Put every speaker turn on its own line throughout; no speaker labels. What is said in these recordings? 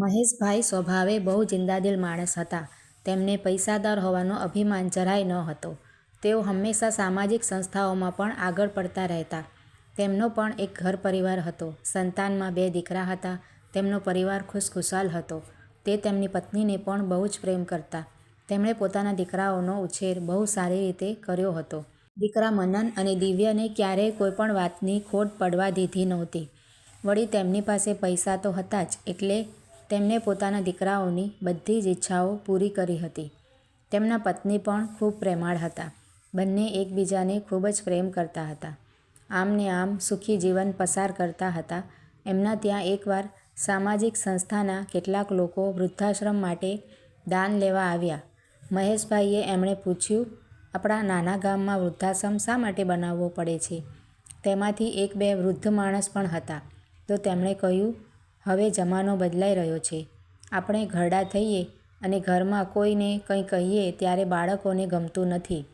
મહેશભાઈ સ્વભાવે બહુ જિંદાદિલ માણસ હતા. તેમને પૈસાદાર હોવાનો અભિમાન જરાય ન હતો તેઓ હંમેશા સામાજિક સંસ્થાઓમાં પણ આગળ પડતા રહેતા. તેમનો પણ એક ઘર પરિવાર હતો. સંતાનમાં બે દીકરા હતા. તેમનો પરિવાર ખુશખુશાલ હતો. તે તેમની પત્નીને પણ બહુ જ પ્રેમ કરતા. તેમણે પોતાના દીકરાઓનો ઉછેર બહુ સારી રીતે કર્યો હતો. દીકરા મનન અને દિવ્યને ક્યારેય કોઈપણ વાતની ખોટ પડવા દીધી નહોતી. વળી તેમની પાસે પૈસા તો હતા જ, એટલે તેમને પોતાના દીકરાઓની બધી જ ઈચ્છાઓ પૂરી કરી હતી. તેમના પત્ની પણ ખૂબ પ્રેમાળ હતા. બંને એકબીજાને ખૂબ જ પ્રેમ કરતા હતા. આમને આમ સુખી જીવન પસાર કરતા હતા. એમના ત્યાં એકવાર સામાજિક સંસ્થાના કેટલાક લોકો વૃદ્ધાશ્રમ માટે દાન લેવા આવ્યા. મહેશભાઈએ એમણે પૂછ્યું, આપણા નાના ગામમાં વૃદ્ધાશ્રમ શા માટે બનાવવો પડે છે? તેમાંથી એક બે વૃદ્ધ માણસ પણ હતા. તો તેમણે કહ્યું, હવે જમાનો બદલાઈ રહ્યો છે. આપણે ઘરડા થઈએ અને ઘરમાં કોઈને કંઈ કહીએ ત્યારે બાળકોને ગમતું નથી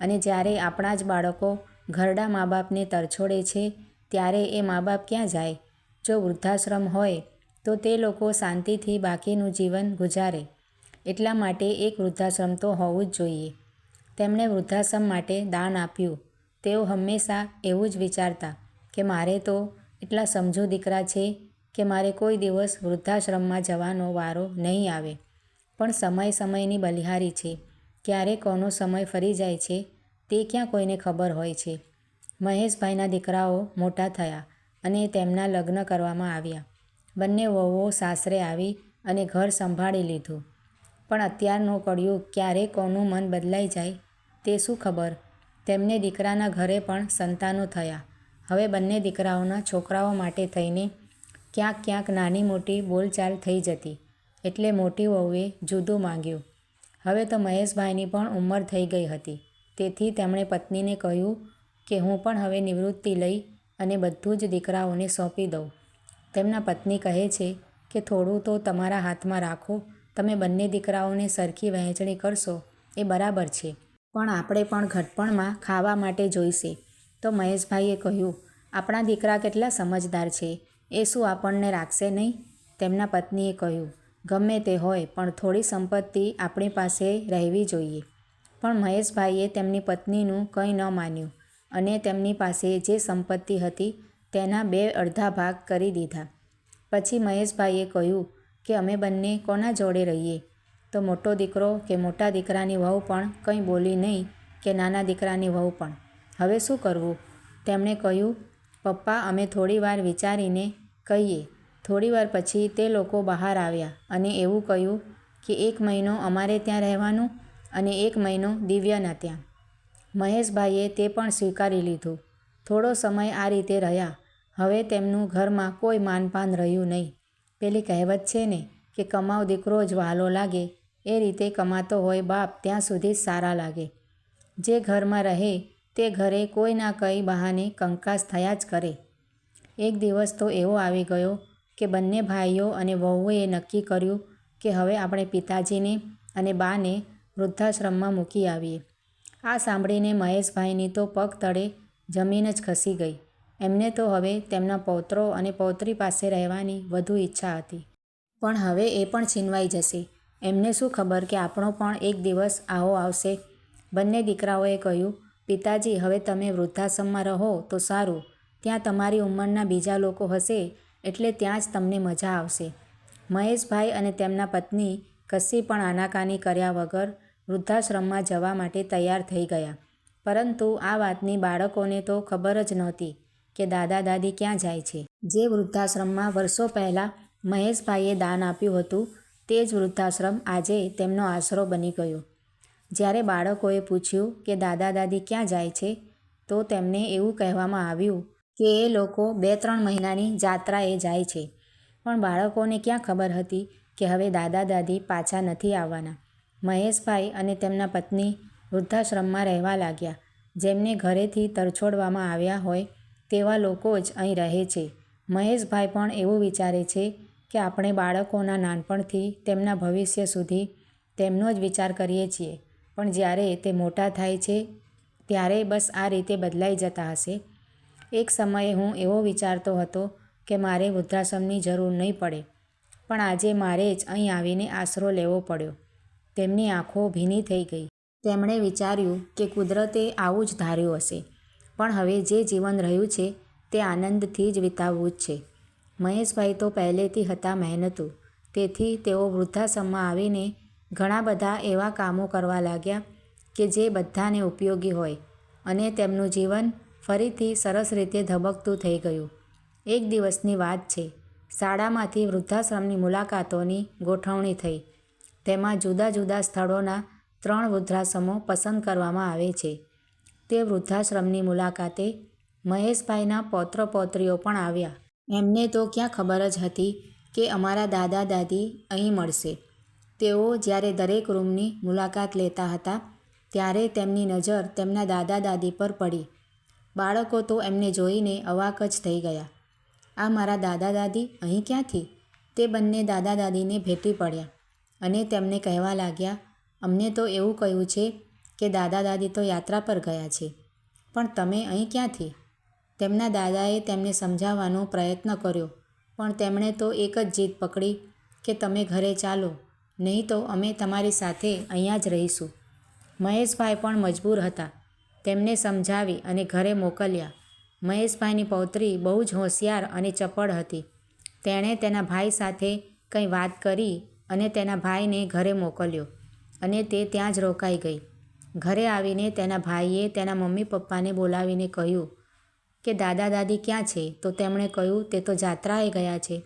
અને જ્યારે આપણા જ બાળકો ઘરડા મા બાપને તરછોડે છે, ત્યારે એ મા બાપ ક્યાં જાય? જો વૃદ્ધાશ્રમ હોય, તો તે લોકો શાંતિથી બાકીનું જીવન ગુજારે. એટલા માટે એક વૃદ્ધાશ્રમ તો હોવું જ જોઈએ. તેમણે વૃદ્ધાશ્રમ માટે દાન આપ્યું. તેઓ હંમેશા એવું જ વિચારતા કે મારે તો એટલા સમજુ દીકરા છે કે મારે કોઈ દિવસ વૃદ્ધાશ્રમમાં જવાનો વારો નહીં આવે. પણ સમય સમયની બલિહારી છે. ક્યારે કોનો સમય ફરી જાય છે, તે ક્યાં કોઈને ખબર હોય છે? મહેશભાઈના દીકરાઓ મોટા થયા અને તેમના લગ્ન કરવામાં આવ્યા. બંને વહુઓ સાસરે આવી અને ઘર સંભાળી લીધું. પણ અત્યારનું કળિયુગ ક્યારે કોનું મન બદલાઈ જાય, તે શું ખબર? તેમને દીકરાના ઘરે પણ સંતાનો થયા. હવે બંને દીકરાઓના છોકરાઓ માટે થઈને ક્યાંક ક્યાંક નાની મોટી બોલચાલ થઈ જતી. એટલે મોટી વહુએ જુદું માંગ્યું. હવે તો મહેશભાઈની પણ ઉંમર થઈ ગઈ હતી. તેથી તેમણે પત્નીને કહ્યું કે હું પણ હવે નિવૃત્તિ લઈ અને બધું જ દીકરાઓને સોંપી દઉં. તેમના પત્ની કહે છે કે થોડું તો તમારા હાથમાં રાખો. તમે બંને દીકરાઓને સરખી વહેંચણી કરશો એ બરાબર છે. પણ આપણે પણ ઘટપણમાં ખાવા માટે જોઈશે. તો મહેશભાઈએ કહ્યું, આપણા દીકરા કેટલા સમજદાર છે. એ શું આપણને રાખશે નહીં? તેમના પત્નીએ કહ્યું, ગમે તે હોય પણ થોડી સંપત્તિ આપણી પાસે રહેવી જોઈએ. પણ મહેશભાઈએ તેમની પત્નીનું કંઈ ન માન્યું અને તેમની પાસે જે સંપત્તિ હતી તેના બે અડધા ભાગ કરી દીધા. પછી મહેશભાઈએ કહ્યું કે અમે બંને કોના જોડે રહીએ? તો મોટો દીકરો કે મોટા દીકરાની વહુ પણ કંઈ બોલી નહીં કે નાના દીકરાની વહુ પણ. હવે શું કરવું? તેમણે કહ્યું, પપ્પા, અમે થોડી વાર વિચારીને કહીએ. થોડીવાર પછી તે લોકો બહાર આવ્યા અને એવું કહ્યું કે એક મહિનો અમારે ત્યાં રહેવાનું અને એક મહિનો દિવ્યાના ત્યાં. મહેશભાઈએ તે પણ સ્વીકારી લીધું. થોડો સમય આ રીતે રહ્યા. હવે તેમનું ઘરમાં કોઈ માનપાન રહ્યું નહીં. પેલી કહેવત છે ને કે કમાવ દીકરો જ વહાલો લાગે એ રીતે કમાતો હોય બાપ ત્યાં સુધી સારા લાગે. જે ઘરમાં રહે તે ઘરે કોઈ ના કંઈ બહાને કંકાસ થયા જ કરે. એક દિવસ તો એવો આવી ગયો કે બંને ભાઈઓ અને વહુએ નક્કી કર્યું કે હવે આપણે પિતાજીને અને બાને વૃદ્ધાશ્રમમાં મૂકી આવીએ. આ સાંભળીને મહેશભાઈની તો પગ તળે જમીન જ ખસી ગઈ. એમને તો હવે તેમના પૌત્રો અને પૌત્રી પાસે રહેવાની વધુ ઈચ્છા હતી. પણ હવે એ પણ છીનવાઈ જશે. એમને શું ખબર કે આપણો પણ એક દિવસ આવો આવશે? બંને દીકરાઓએ કહ્યું, પિતાજી, હવે તમે વૃદ્ધાશ્રમમાં રહો તો સારું. ત્યાં તમારી ઉંમરના બીજા લોકો હશે એટલે ત્યાં જ તમને મજા આવશે. મહેશભાઈ અને તેમના પત્ની કશી પણ આનાકાની કર્યા વગર વૃદ્ધાશ્રમમાં જવા માટે તૈયાર થઈ ગયા. પરંતુ આ વાતની બાળકોને તો ખબર જ નહોતી કે દાદા દાદી ક્યાં જાય છે. જે વૃદ્ધાશ્રમમાં વર્ષો પહેલાં મહેશભાઈએ દાન આપ્યું હતું, તે જ વૃદ્ધાશ્રમ આજે તેમનો આશરો બની ગયો. જ્યારે બાળકોએ પૂછ્યું કે દાદા દાદી ક્યાં જાય છે? તો તેમને એવું કહેવામાં આવ્યું કે એ લોકો બે ત્રણ મહિનાની જાત્રાએ જાય છે. પણ બાળકોને ક્યાં ખબર હતી કે હવે દાદા દાદી પાછા નથી આવવાના. મહેશભાઈ અને તેમના પત્ની વૃદ્ધાશ્રમમાં રહેવા લાગ્યા. જેમને ઘરેથી તરછોડવામાં આવ્યા હોય તેવા લોકો જ અહીં રહે છે. મહેશભાઈ પણ એવું વિચારે છે કે આપણે બાળકોના નાનપણથી તેમના ભવિષ્ય સુધી તેમનો જ વિચાર કરીએ છીએ પણ જ્યારે તે મોટા થાય છે, ત્યારે બસ આ રીતે બદલાઈ જતા હશે. એક સમયે હું એવો વિચારતો હતો કે મારે વૃદ્ધાશ્રમની જરૂર નહીં પડે. પણ આજે મારે જ અહીં આવીને આશરો લેવો પડ્યો તેમની આંખો ભીની થઈ ગઈ તેમણે વિચાર્યું કે કુદરતે આવું જ ધાર્યું હશે, પણ હવે જે જીવન રહ્યું છે, તે આનંદથી જ વિતાવવું જ છે મહેશભાઈ તો પહેલેથી હતા મહેનતુ, તેથી તેઓ વૃદ્ધાશ્રમમાં આવીને ઘણા બધા એવા કામો કરવા લાગ્યા કે જે બધાને ઉપયોગી હોય અને તેમનું જીવન ફરીથી સરસ રીતે ધબકતું થઈ ગયું. એક દિવસની વાત છે, શાળામાંથી વૃદ્ધાશ્રમની મુલાકાતોની ગોઠવણી થઈ. તેમાં જુદા જુદા સ્થળોના ત્રણ વૃદ્ધાશ્રમો પસંદ કરવામાં આવે છે. તે વૃદ્ધાશ્રમની મુલાકાતે મહેશભાઈના પૌત્ર પૌત્રીઓ પણ આવ્યા. એમને તો ક્યાં ખબર જ હતી કે અમારા દાદા દાદી અહીં મળશે. તેઓ જ્યારે દરેક રૂમની મુલાકાત લેતા હતા, ત્યારે તેમની નજર તેમના દાદા દાદી પર પડી. બાળકો તો એમને જોઈને અવાક જ થઈ ગયા. આ મારા દાદા દાદી અહીં ક્યાંથી? તે બંને દાદા દાદીને ભેટી પડ્યા અને તેમને કહેવા લાગ્યા, અમને તો એવું કહ્યું છે કે દાદા દાદી તો યાત્રા પર ગયા છે, પણ તમે અહીં ક્યાંથી? તેમના દાદાએ તેમને સમજાવવાનો પ્રયત્ન કર્યો, પણ તેમણે તો એક જ જીદ પકડી કે તમે ઘરે ચાલો નહીં તો અમે તમારી સાથે અહીંયા જ રહીશું. મહેશભાઈ પણ મજબૂર હતા. તેમને સમજાવી અને ઘરે મોકલ્યા. મહેશભાઈની પૌત્રી બહુ જ હોશિયાર અને ચપળ હતી. તેણે તેના ભાઈ સાથે કંઈ વાત કરી અને તેના ભાઈને ઘરે મોકલ્યો અને તે ત્યાં જ રોકાઈ ગઈ. ઘરે આવીને તેના ભાઈએ તેના મમ્મી પપ્પાને બોલાવીને કહ્યું કે, દાદા દાદી ક્યાં છે? તો તેમણે કહ્યું, તે તો જાત્રાએ ગયા છે.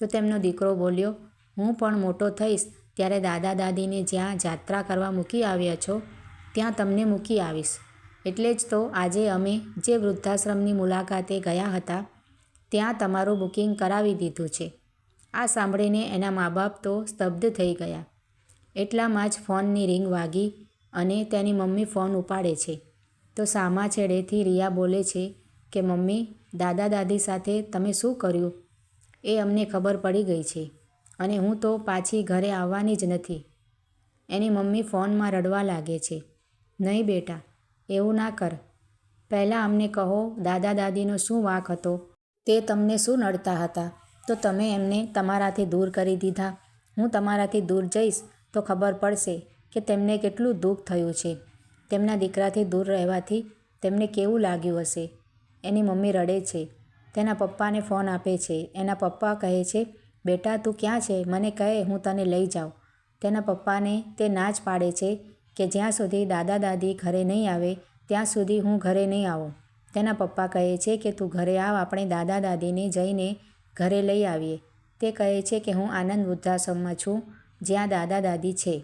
તો તેમનો દીકરો બોલ્યો, હું પણ મોટો થઈશ ત્યારે દાદા દાદીને જ્યાં જાત્રા કરવા મૂકી આવ્યા છો, ત્યાં તમને મૂકી આવીશ. એટલે જ તો આજે અમે જે વૃદ્ધાશ્રમની મુલાકાતે ગયા હતા, ત્યાં તમારું બુકિંગ કરાવી દીધું છે. આ સાંભળીને એના મા બાપ તો સ્તબ્ધ થઈ ગયા. એટલામાં જ ફોનની રિંગ વાગી અને તેની મમ્મી ફોન ઉપાડે છે. તો સામા છેડેથી રિયા બોલે છે કે, મમ્મી, દાદા દાદી સાથે તમે શું કર્યું? એ અમને ખબર પડી ગઈ છે. અને હું તો પાછી ઘરે આવવાની જ નથી. એની મમ્મી ફોનમાં રડવા લાગે છે. નહીં બેટા, એવું ના કર. પહેલાં અમને કહો, દાદા દાદીનો શું વાંક હતો? તે તમને શું નડતા હતા? તો તમે એમને તમારાથી દૂર કરી દીધા. હું તમારાથી દૂર જઈશ તો ખબર પડશે કે તેમને કેટલું દુઃખ થયું છે. તેમના દીકરાથી દૂર રહેવાથી તેમને કેવું લાગ્યું હશે? એની મમ્મી રડે છે. તેના પપ્પાને ફોન આપે છે. એના પપ્પા કહે છે બેટા, તું ક્યાં છે? મને કહે, હું તને લઈ જાઉં. તેના પપ્પાને તે ના જ પાડે છે કે જ્યાં સુધી દાદા દાદી ઘરે નહીં આવે, ત્યાં સુધી હું ઘરે નહીં આવું. તેના પપ્પા કહે છે કે, તું ઘરે આવ, આપણે દાદા દાદીને જઈને ઘરે લઈ આવીએ. તે કહે છે કે, હું આનંદ વૃદ્ધાશ્રમમાં છું, જ્યાં દાદા દાદી છે.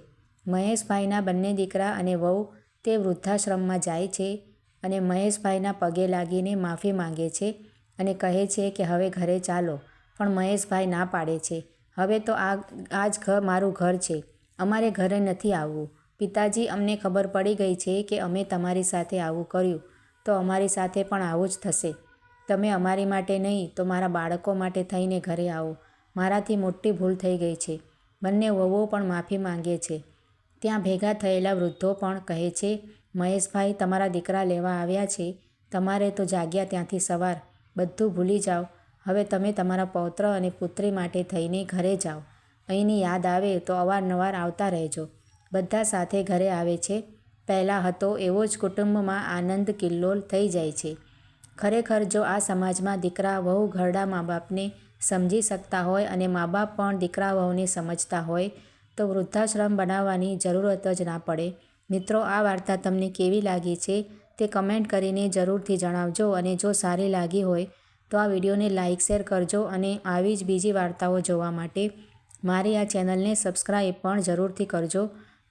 મહેશભાઈના બંને દીકરા અને વહુ તે વૃદ્ધાશ્રમમાં જાય છે અને મહેશભાઈના પગે લાગીને માફી માંગે છે અને કહે છે કે, હવે ઘરે ચાલો. પણ મહેશભાઈ ના પાડે છે. હવે તો આ આ જ ઘર મારું ઘર છે. અમારે ઘરે નથી આવવું. પિતાજી, અમને ખબર પડી ગઈ છે કે અમે તમારી સાથે આવું કર્યું. તો અમારી સાથે પણ આવું જ થશે. તમે અમારી માટે નહીં, તો મારા બાળકો માટે થઈને ઘરે આવો. મારાથી મોટી ભૂલ થઈ ગઈ છે. બંને વહુઓ પણ માફી માંગે છે. ત્યાં ભેગા થયેલા વૃદ્ધો પણ કહે છે, મહેશભાઈ, તમારા દીકરા લેવા આવ્યા છે. તમારે તો જાગ્યા ત્યાંથી સવાર. બધું ભૂલી જાઓ. હવે તમે તમારા પૌત્ર અને પુત્રી માટે થઈને ઘરે જાઓ. અહીંની યાદ આવે તો અવારનવાર આવતા રહેજો. બધા સાથે ઘરે આવે છે. પહેલાં હતો એવો જ કુટુંબમાં આનંદ કિલ્લોલ થઈ જાય છે. ખરેખર જો આ સમાજમાં દીકરા, વહુ, ઘરડા મા બાપને સમજી શકતા હોય અને મા બાપ પણ દીકરા, વહુને સમજતા હોય, તો વૃદ્ધાશ્રમ બનાવવાની જરૂરત જ ના પડે. મિત્રો, આ વાર્તા તમને કેવી લાગી છે તે કમેન્ટ કરીને જરૂરથી જણાવજો અને જો સારી લાગી હોય તો આ વિડીયોને લાઇક, શેર કરજો અને આવી જ બીજી વાર્તાઓ જોવા માટે મારી આ ચેનલને સબસ્ક્રાઈબ પણ જરૂરથી કરજો.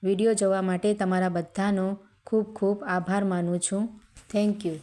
વીડિયો જોવા માટે તમારા બધાનો ખૂબ ખૂબ આભાર માનું છું. Thank you.